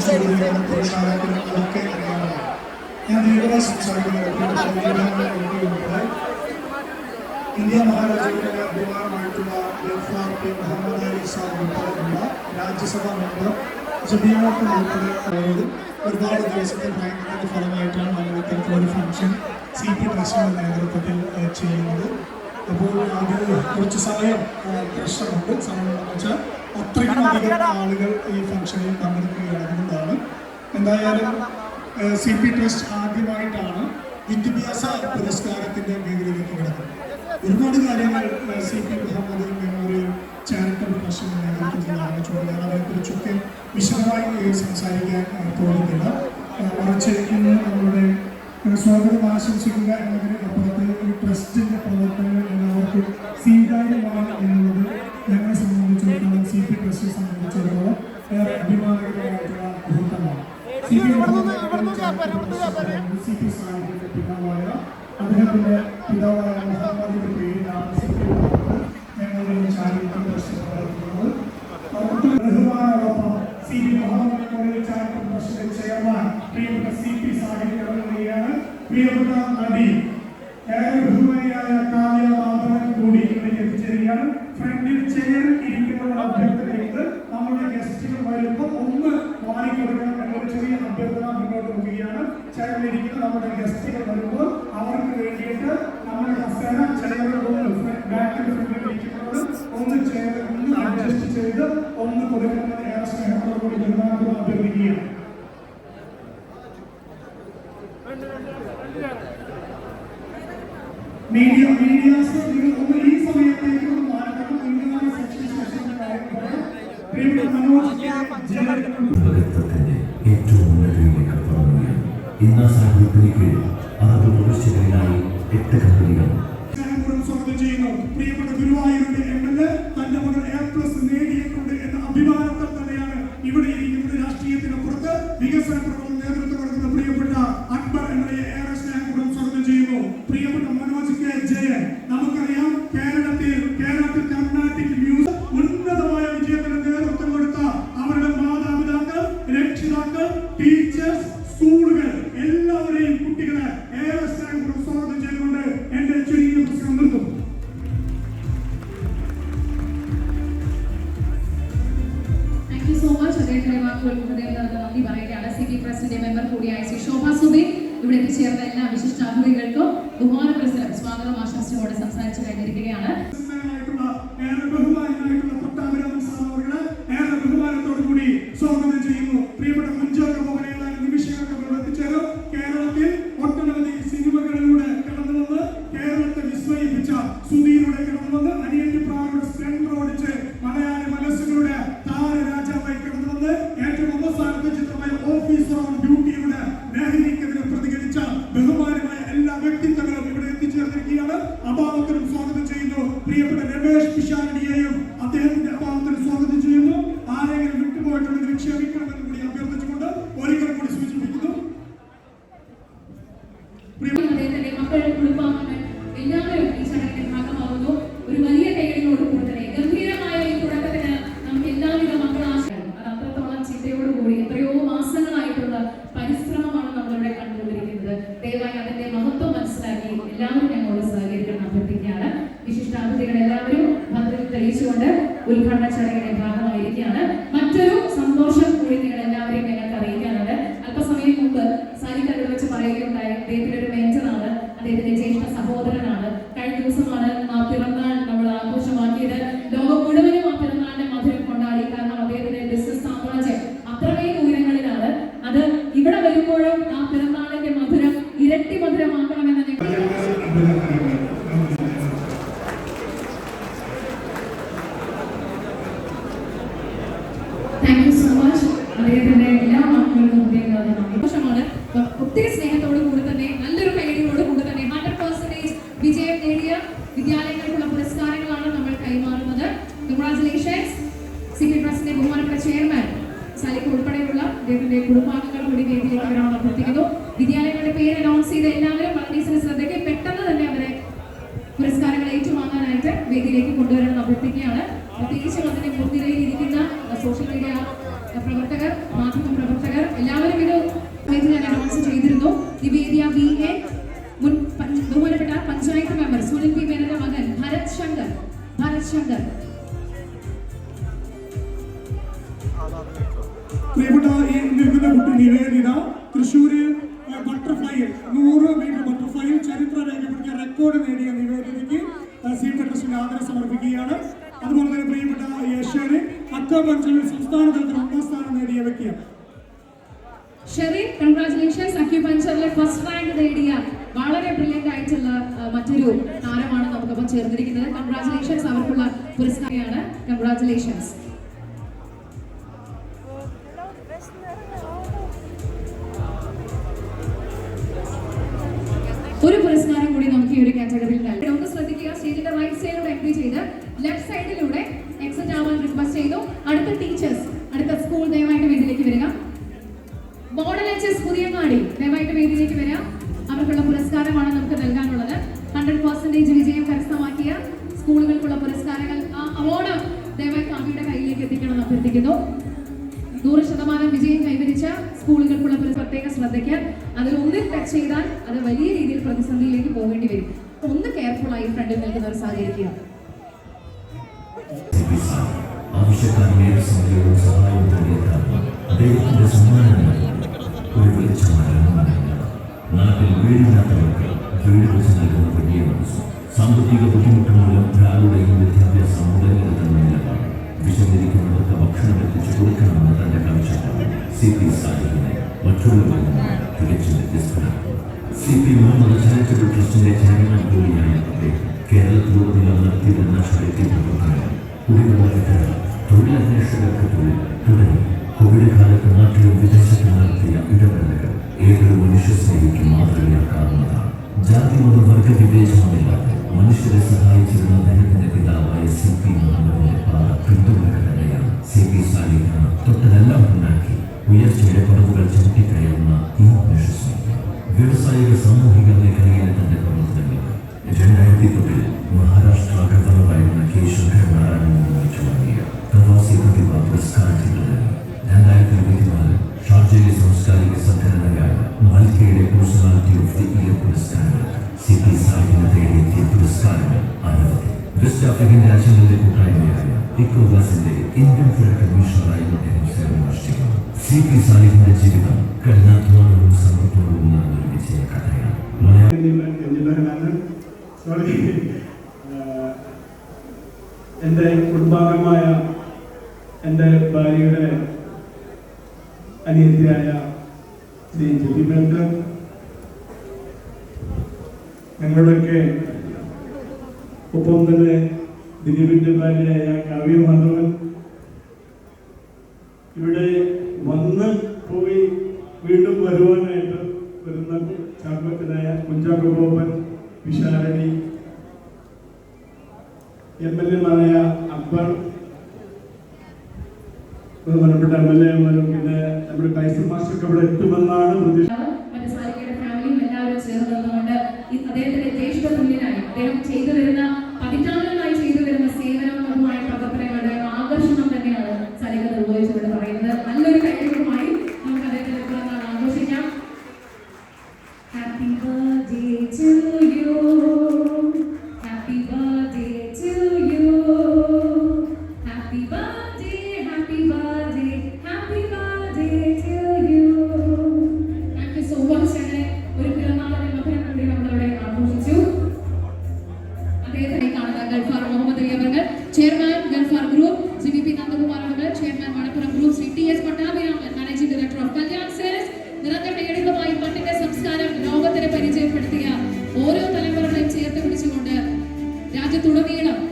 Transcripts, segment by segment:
ചോദ്യങ്ങളും പുരസ്കാരങ്ങളൊക്കെ അറിയാവുന്നതാണ് ഞാൻ ദീർഘമായി സംസാരിക്കുന്നത് ഇന്ത്യ മഹാരാജ്യത്തിന്റെ അഭിമാനമായിട്ടുള്ള ഗൾഫാർ പി മുഹമ്മദ് അലി സാഹിബ് ഉൾപ്പെടെയുള്ള രാജ്യസഭാ ഒരുപാട് ദിവസത്തെ പ്രയത്നത്തിന്റെ ഫലമായിട്ടാണ് നമ്മൾ ഇത്തരത്തിലൊരു ഫംഗ്ഷൻ സി പി ട്രസ്റ്റിന്റെ നേതൃത്വത്തിൽ ചെയ്യുന്നത് അപ്പോൾ അതിൽ കുറച്ച് സമയം പ്രശ്നമുണ്ട് സമയം എന്ന് വെച്ചാൽ അത്രയും അധികം ആളുകൾ ഈ ഫംഗ്ഷനിൽ പങ്കെടുക്കുകയാണെന്നതാണ് എന്തായാലും സി പി ട്രസ്റ്റ് ആദ്യമായിട്ടാണ് വിദ്യാഭ്യാസ പുരസ്കാരത്തിന്റെ വേദിയിലേക്ക് കിടക്കുന്നത്. ഒരുപാട് കാര്യങ്ങൾ C P Muhammad memorial charitable ട്രസ്റ്റിന്റെ നേതൃത്വത്തിലാണ് ഞാൻ അതിനെക്കുറിച്ചൊക്കെ വിശദമായി സംസാരിക്കാൻ തോന്നുന്നില്ല പോകുന്നില്ല മറിച്ച് ഇന്ന് നമ്മളുടെ സ്വാഗതം ആശംസിക്കുക എന്നതിന് അപ്പുറത്ത് ഈ ട്രസ്റ്റിന്റെ പ്രവർത്തനങ്ങൾ എല്ലാവർക്കും സ്വീകാര്യമാണ് അഭിമാനകരമായിട്ടുള്ള മുഹൂർത്തമാണ് പിതാവായ അദ്ദേഹത്തിന്റെ പിതാവായ മുഹമ്മദിന്റെ പേരിലാണ് ഞങ്ങളുടെ ചാരിറ്റി ട്രസ്റ്റ് പ്രവർത്തിക്കുന്നത് ബഹുമാനോടൊപ്പം സി പി മുഹമ്മദ് ചാരിറ്റി ട്രസ്റ്റിന്റെ ചെയർമാൻ പ്രിയപ്പെട്ട സി പി സാഹിബ് പ്രിയപ്പെട്ട നടി ഏറെ ബഹുമാനിയായ കാവ്യ മാധവൻ കൂടി ഇവിടേക്ക് എത്തിച്ചേരുകയാണ് ഫ്രണ്ടിൽ ചെയർ ഇരിക്കുന്ന അഭ്യർത്ഥനയുണ്ട് നമ്മുടെ ഗസ്റ്റുകൾ വരുമ്പോൾ ഒന്ന് മാറിക്കൊടുക്കണം എന്നൊരു ചെറിയ അഭ്യർത്ഥന മുന്നോട്ട് പോവുകയാണ്. ചെയറിലിരിക്കുന്ന നമ്മുടെ ഗസ്റ്റുകൾ വരുമ്പോൾ അവർക്ക് വേണ്ടിയിട്ട് നമ്മുടെ ഹസ്തന ഒന്ന് ബാക്കിൽ ഫ്രണ്ടിൽ ഇരിക്കുന്നത് ഒന്ന് ചെയർ ഒന്ന് അഡ്ജസ്റ്റ് ചെയ്ത് ഒന്ന് കൊടുക്കുന്നത് ഏറ്റവും ഉന്നതയിലേക്ക് പറഞ്ഞു ഇന്ന് ആ കീഴിൽ അറുപത് പ്രവിശ്യകളിലായി എട്ട് കമ്പനികൾ. ചെയ്യുന്നു. പ്രിയപ്പെട്ട ഗുരുവായൂരിന്റെ എം എൽ എ തന്റെ മകൾ എ പ്ലസ് നേടിയിട്ടുണ്ട് എന്ന അഭിമാനത്തിൽ തന്നെയാണ് ഇവിടെ ഇരിക്കുന്നത് രാഷ്ട്രീയത്തിനപ്പുറത്ത് വികസന ഉദ്ഘാടന ചടങ്ങിന്റെ ഭാഗമായിരിക്കുകയാണ് മറ്റൊരു താങ്ക് യു സോ മച്ച് അദ്ദേഹത്തിന്റെ എല്ലാ വാക്കുകൾക്കും. സന്തോഷമാണ്. ഒത്തിരി സ്നേഹത്തോടു കൂടി തന്നെ നല്ലൊരു കൈയടിയോട് കൂടി തന്നെ ഹൺഡ്രഡ് പെർസെന്റേജ് വിജയം നേടിയ വിദ്യാലയങ്ങൾക്കുള്ള പുരസ്കാരങ്ങളാണ് നമ്മൾ കൈമാറുന്നത്. കൺഗ്രാചുലേഷൻസ് സി പി ട്രസ്റ്റിന്റെ ബഹുമാനപ്പെട്ട ചെയർമാൻ സാലിക്ക് ഉൾപ്പെടെയുള്ള അദ്ദേഹത്തിന്റെ കുടുംബാംഗങ്ങൾ കൂടി വേദിയിലേക്ക് വരണമെന്ന് അഭ്യർത്ഥിക്കുന്നു. വിദ്യാലയങ്ങളുടെ പേര് അനൗൺസ് ചെയ്ത എല്ലാവരും വളണ്ടീസിന്റെ ശ്രദ്ധയ്ക്ക് പെട്ടെന്ന് തന്നെ അവരെ പുരസ്കാരങ്ങൾ ഏറ്റുവാങ്ങാനായിട്ട് വേദിയിലേക്ക് കൊണ്ടുവരാൻ അഭ്യർത്ഥിക്കുകയാണ്. പ്രത്യേകിച്ചും അതിന്റെ ഇരിക്കുന്ന സോഷ്യൽ മീഡിയ പ്രവർത്തകർ മാധ്യമ പ്രവർത്തകർ എല്ലാവരും ഇത് ഞാൻ അനൗൺസ് ചെയ്തിരുന്നു. നിവേദിയ ബി എ മുൻ ബഹുമാനപ്പെട്ട പഞ്ചായത്ത് മെമ്പർ സുനിൽ പി. മേനന്റെ മകൻ ഭരത് ശങ്കർ ഭരത് ശങ്കർ. യശോന് അക്വാപഞ്ചറിൽ സംസ്ഥാന തലത്തിൽ ഒന്നാം സ്ഥാനം നേടിയ വ്യക്തിയാണ്. ഷെറിൻ കൺഗ്രാചുലേഷൻസ് അക്യുപഞ്ചറിലെ ഫസ്റ്റ് റാങ്ക് നേടിയ വളരെ ബ്രില്യന്റ് ആയിട്ടുള്ള മറ്റൊരു താരമാണ് നമുക്കൊപ്പം ചേർന്നിരിക്കുന്നത്. കൺഗ്രാചുലേഷൻസ് അവർക്കുള്ള പുരസ്കാരമാണ്. കൺഗ്രാചുലേഷൻസ് ഒരു പുരസ്കാരം കൂടി നമുക്ക് ഈ ഒരു കാറ്റഗറിയിൽ നൽകി. ഒന്ന് ശ്രദ്ധിക്കുക. സ്റ്റേജിന്റെ റൈറ്റ് സൈഡിലൂടെ എൻട്രി ചെയ്ത് ലെഫ്റ്റ് സൈഡിലൂടെ എക്സിറ്റ് ആവാൻ റിക്വസ്റ്റ് ചെയ്തു. അടുത്ത ടീച്ചേഴ്സ് അടുത്ത സ്കൂൾ ദയവായിട്ട് വേദിയിലേക്ക് വരിക. മോഡൽ എച്ച് പുതിയങ്ങാടി ദയവായിട്ട് വേദിയിലേക്ക് വരാം അവർക്കുള്ള പുരസ്കാരമാണ് നമുക്ക് നൽകാനുള്ളത്. ഹൺഡ്രഡ് പെർസെന്റേജ് വിജയം കരസ്ഥമാക്കിയ സ്കൂളുകൾക്കുള്ള പുരസ്കാരങ്ങൾ ആ അവാർഡ് ദയവായി കാവ്യയുടെ കയ്യിലേക്ക് എത്തിക്കണമെന്ന് അഭ്യർത്ഥിക്കുന്നു. നൂറ് ശതമാനം വിജയം കൈവരിച്ച സ്കൂളുകൾക്കുള്ള ഒരു പ്രത്യേക ശ്രദ്ധയ്ക്ക് അതിൽ ഒന്നിൽ ടച്ച് ചെയ്താൽ അത് വലിയ രീതിയിൽ പ്രതിസന്ധിയിലേക്ക് പോകേണ്ടി വരും. ഒന്ന് കെയർഫുൾ ആയി ഫ്രണ്ടിൽ സഹകരിക്കുക ആവശ്യക്കാരനെ ഏത് സമയവും സഹായം തേടിയെത്താൻ ദൈവത്തിന്റെ സമ്മാനമായി ഒരു വെളിച്ചമായ നാട്ടിൽ വീടില്ലാത്തവർക്ക് വീട് വെച്ച് നൽകുന്ന വലിയ മനസ്സ് സാമ്പത്തിക ബുദ്ധിമുട്ട് മൂലം ഒരാളുടെയും വിദ്യാഭ്യാസം മുടങ്ങരുതെന്ന നിലപാട് വിശന്നിരിക്കുന്നവർക്ക് ഭക്ഷണം എത്തിച്ചു കൊടുക്കണമെന്ന് തന്റെ കാഴ്ചപ്പാട് സി പി സാഹിബിനെ മറ്റുള്ളവരിൽ നിന്ന് തികച്ചും വ്യത്യസ്തനാക്കുന്നു സി പി മുഹമ്മദ് ചാരിറ്റബിൾ ട്രസ്റ്റിന്റെ ചെയർമാൻ കൂടിയായ അദ്ദേഹം. കേരളത്തിലുടനീളം നടത്തിയിരുന്ന ചാരിറ്റി പ്രവർത്തനം കുടിവെള്ള വിതരണം തൊഴിലന്വേഷകർക്ക് തൊഴിൽ തുടങ്ങി കോവിഡ് കാലത്ത് നാട്ടിലും വിദേശത്തും നടത്തിയ ഇടപെടലുകൾ ഏതൊരു മനുഷ്യസ്നേഹിക്ക് മാതൃകയാക്കാവുന്നതാണ് ജാതി മത വർഗ വിവേചനമില്ലാതെ മനുഷ്യരെ സഹായിച്ചിരുന്ന അദ്ദേഹത്തിന്റെ പിതാവായ സി പി മുഹമ്മദിന്റെ പാത പിന്തുടരുക തന്നെയാണ് സി പി സാലിഹ് തൊട്ടതെല്ലാം ഉണ്ടാക്കി ഉയർച്ചയുടെ പടവുകൾ ചവിട്ടിക്കയറുന്ന ഈ മനുഷ്യസ്നേഹം വ്യാവസായിക സാമൂഹിക മേഖലയിലെ തന്റെ പ്രവർത്തനങ്ങൾ രണ്ടായിരത്തി പത്തിൽ മഹാരാഷ്ട്ര ഗവർണറായിരുന്ന കെ പ്രവാസി പ്രതിഭ പുരസ്കാരത്തിന് രണ്ടായിരത്തി ഇരുപത്തിനാല് ഷാർജയിലെ സാംസ്കാരിക സംഘടനയായ മാൽക്കയുടെ പേഴ്സണാലിറ്റി ഓഫ് ദി ഇയർ പുരസ്കാരങ്ങൾക്ക് സി പി സാഹിബിന് തേടിയെത്തിയ പുരസ്കാരങ്ങൾ അനവധി വെസ്റ്റ് ആഫ്രിക്കൻ രാജ്യങ്ങളിലെ കൂട്ടായ്മയായ ഇക്കോവാസിന്റെ ഇന്ത്യൻ ഫിലിം കമ്മീഷണറായി അദ്ദേഹം സേവനമനുഷ്ഠിക്കുന്നു സി പി സാഹിബിന്റെ ജീവിതം കഠിനാധ്വാനവും സമർപ്പണവും നിറഞ്ഞൊരു വിജയ കഥയാണ്. എന്റെ കുടുംബാംഗമായ എന്റെ ഭാര്യയുടെ അനിയത്തിയായ ശ്രീ ജുബിമേക്ക് ഞങ്ങളുടെയൊക്കെ ഒപ്പം തന്നെ ദിലീപിന്റെ ഭാര്യയായ കാവ്യ മാധവൻ ഇവിടെ വന്ന് പോയി വീണ്ടും വരുവാനായിട്ട് വരുന്ന ചാക്കോച്ചനായ കുഞ്ചാക്കോ ബോബൻ എം എൽ എമാരായ അക്ബർ ബഹുമാനപ്പെട്ട എം എൽ എമാരും പിന്നെ നമ്മുടെ ടൈസൺ മാസ്റ്റർക്ക് ഇവിടെ എത്തുമെന്നാണ് പ്രതീക്ഷ. അദ്ദേഹത്തിന്റെ ജ്യേഷ്ഠ തുല്യനായി അദ്ദേഹം ചെയ്തു രാജ്യത്തുടനീളം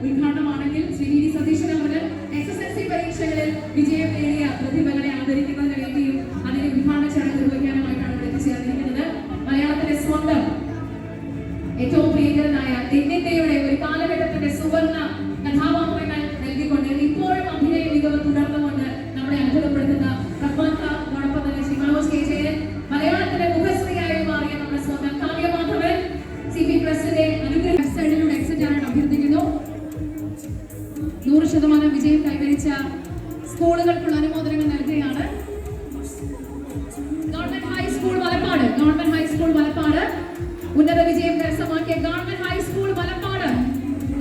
ഉദ്ഘാടനമാണെങ്കിൽ ശ്രീ വി സതീശൻ അവർ എസ് എസ് എൽ സി പരീക്ഷകളിൽ വിജയം നേടിയ പ്രതിഭകളെ ആദരിക്കുന്നതിന് വേണ്ടിയും അതിന്റെ ഉദ്ഘാടന ചടങ്ങ് നിർവഹിക്കാനുമായിട്ടാണ് എത്തിച്ചേർന്നിരിക്കുന്നത്. മലയാളത്തിലെ സ്വന്തം ഏറ്റവും പ്രിയങ്കരനായ തെന്നിന്ത്യയുടെ ഒരു കാലഘട്ടത്തിന്റെ സുവർണ നൂറ് ശതമാനം വിജയം കൈവരിച്ച സ്കൂളുകൾക്കുള്ള അനുമോദനങ്ങൾ നൽകുകയാണ്. Government high school Malappad government high school Malappad ഉന്നത വിജയം കരസ്ഥമാക്കിയ ഗവൺമെന്റ് ഹൈസ്കൂൾ മലപ്പാട്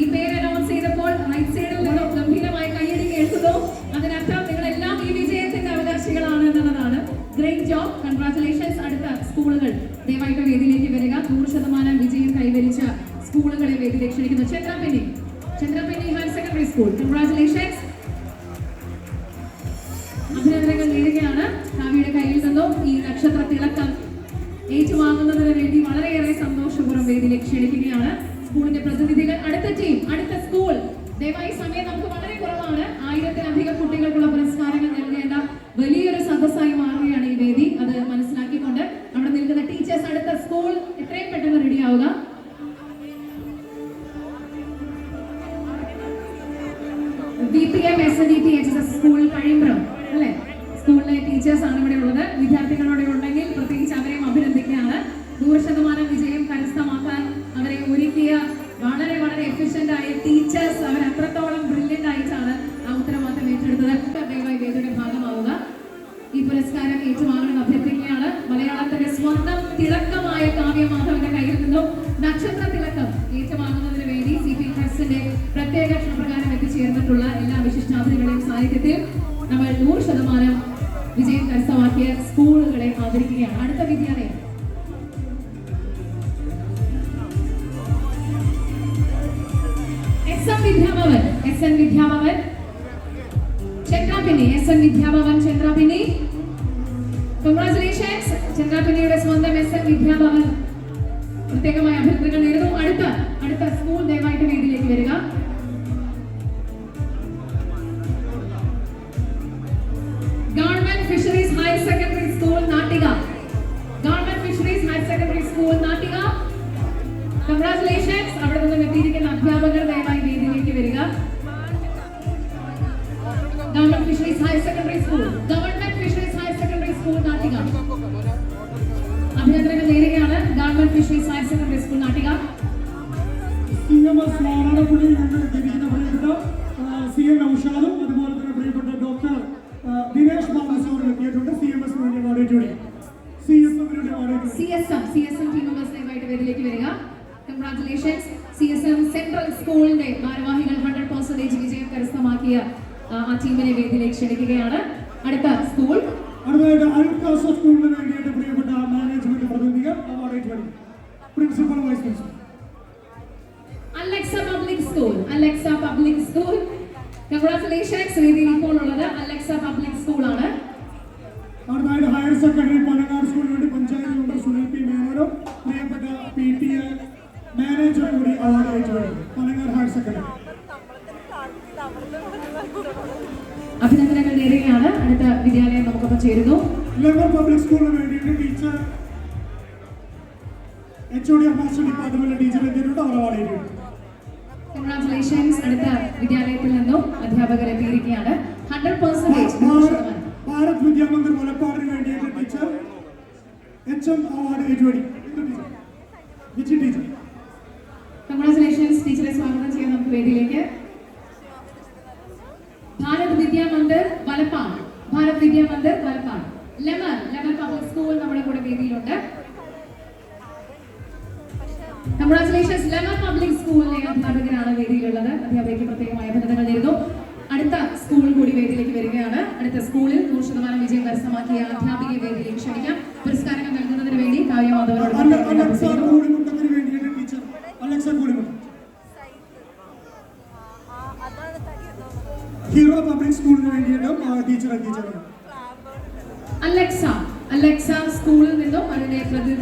ഈ പേര് അനൗൺസ് ചെയ്തപ്പോൾ റൈറ്റ് സൈഡിൽ നിന്നും ഗംഭീരമായി കയ്യടി കേൾക്കുന്നു. അതിനർത്ഥം നിങ്ങളെല്ലാം ഈ വിജയത്തിന്റെ അവകാശികളാണ് എന്നുള്ളതാണ്. ഗ്രേറ്റ് ജോബ് കൺഗ്രാറ്റുലേഷൻസ് അടുത്ത സ്കൂളുകൾ ദയവായിട്ട് വേദിയിലേക്ക് വരിക. നൂറ് ശതമാനം വിജയം കൈവരിച്ച സ്കൂളുകളെ വേദിയിലേക്ക് ക്ഷണിക്കുന്നു. ചന്ദ്രപെന്നി ചന്ദ്രപെന്നി ഹയർ സെക്കൻഡറി സ്കൂൾ കൺഗ്രാചുലേഷൻസ് അഭിനന്ദനങ്ങൾ നേരുകയാണ്. കാവ്യയുടെ കയ്യിൽ നിന്നും ഈ നക്ഷത്ര തിളക്കം ഏറ്റുവാങ്ങുന്നതിന് വേണ്ടി വളരെയേറെ സന്തോഷപൂർവം വേദിയിലേക്ക് ക്ഷണിക്കുകയാണ്. സ്കൂളിന്റെ പ്രതിനിധികൾ അടുത്ത ടീം അടുത്ത സ്കൂൾ ദയവായി സമയം നമുക്ക് വളരെ കുറവാണ്. ആയിരത്തിലധികം കുട്ടികൾക്കുള്ള പുരസ്കാരങ്ങൾ നൽകേണ്ട വലിയൊരു B P M S N D P H S school കഴിയുമ്പോഴും അല്ലേ? സ്കൂളിലെ ടീച്ചേഴ്സ് ആണ് ഇവിടെ ഉള്ളത്. വിദ്യാർത്ഥികളോടെ ഉണ്ടെങ്കിൽ പ്രത്യേകിച്ച് അവരെയും അഭിനന്ദിക്കുകയാണ്. നൂറ് ശതമാനം വിജയം കരസ്ഥമാക്കാൻ അവരെ ഒരുക്കിയ വളരെ വളരെ എഫിഷ്യന്റ് ആയ ടീച്ചേഴ്സ് അവർ അത്രത്തോളം ബ്രില്യന്റ് ആയിട്ടാണ് ആ ഉത്തരവാദിത്തം ഏറ്റെടുത്തത്. ദയവായി വേദിയുടെ ഭാഗമാവുക. ഈ പുരസ്കാരം ഏറ്റുവാങ്ങണമെന്ന് അഭ്യർത്ഥിക്കുകയാണ്. മലയാളത്തിന്റെ സ്വന്തം തിളക്കമായ കാവ്യമാധവന്റെ കയ്യിൽ നിന്നും നക്ഷത്ര തിളക്കം ഏറ്റുവാങ്ങുന്നതിന് ഔഷാദും അതുപോലെ തന്നെ പ്രിയപ്പെട്ട ഡോക്ടർ ദിനേഷ് ബാബു സാർ എത്തിയിട്ടുണ്ട്. സി എം എസ് വേണ്ടി വാടേറ്റുടി സി എസ് എമ്മിനുവേണ്ടി വാടേറ്റുടി C S M C S M team members ദയവായിട്ട് വരിക. Congratulations C S M central സ്കൂളിന്റെ ഭാരവാഹികൾ ഹൺഡ്രഡ് പെർസെന്റേജ് വിജയം കരസ്ഥമാക്കിയ ആ, ടീമിനെ വേദിയിലേക്ക് ക്ഷണിക്കുകയാണ്. അടുത്ത സ്കൂൾ അടുത്തതായിട്ട് അൽക്കാസ സ്കൂളിന് വേണ്ടിയിട്ട് പ്രിയപ്പെട്ട മാനേജ്മെന്റ് പ്രതിനിധികൾ വാടേറ്റുടി principal vice principal Alexa public school Alexa public school congratulations വേദിയിൽ ഇപ്പോൾ ഉള്ളത് അലക്സ പബ്ലിക് സ്കൂളാണ്. ആണ് അടുത്തതായിട്ട് ഹയർ സെക്കൻഡറി പനങ്ങാട് സ്കൂളിന് വേണ്ടി പഞ്ചായത്ത് മെമ്പർ സുനിൽ പി. മേനോനും പ്രിയപ്പെട്ട പി. ടി. എ. മാനേജർ കൂടി അവാർഡ് ഏറ്റുവാങ്ങി പനങ്ങാട് ഹയർ സെക്കൻഡറി. അഭിനന്ദനങ്ങൾ നേരുകയാണ്. അടുത്ത വിദ്യാലയം നമുക്കൊപ്പം ചേരുന്നു. ലെവർ പബ്ലിക് സ്കൂളിന് വേണ്ടിയിട്ട് teacher H O D master department teacher എന്തിനുണ്ട് അവർ അവാർഡ് കൺഗ്രാറ്റുലേഷൻസ് അടുത്ത വിദ്യാലയത്തിൽ നിന്നും അധ്യാപകർ എത്തിയിരിക്കുകയാണ് ഹൺഡ്രഡ് പെർസെന്റേജ് ഭാരത് വിദ്യാമന്ദിർ മുലപ്പാടിന് വേണ്ടി ടീച്ചർ എച്ച് എം അവാർഡ് ഏറ്റുവാടി വിജി ടീച്ചർ കൺഗ്രാറ്റുലേഷൻസ് ടീച്ചറെ സ്വാഗതം ചെയ്യാൻ നമുക്ക് വേദിയിലേക്ക് Bharat Vidya Mandir Valappad Bharat Vidya Mandir Valappad Lemer Lemer public school നമ്മുടെ കൂടെ വേദിയിലുണ്ട് കൺഗ്രാറ്റുലേഷൻസ് ലെമൺ പബ്ലിക് സ്കൂളിലെ അധ്യാപകനാണ് വേദിയിലുള്ളത്. അധ്യാപകയ്ക്ക് പ്രത്യേകമായ അഭിനന്ദനങ്ങൾ നേരുന്നു. അടുത്ത സ്കൂൾ കൂടി വേദിയിലേക്ക് വരികയാണ്. അടുത്ത സ്കൂളിൽ നൂറ് ശതമാനം വിജയം കരസ്ഥമാക്കിയ അധ്യാപികയെ വേദിയിലേക്ക് ക്ഷണിക്കാം. പുരസ്കാരങ്ങൾ നൽകുന്നതിന് വേണ്ടി കാവ്യമാധവനോട് ഹീറോ പബ്ലിക് സ്കൂളിന് വേണ്ടിയിട്ടും ടീച്ചർ അലക്സ അലക്സ സ്കൂളിൽ നിന്നും അതിന്റെ പ്രതി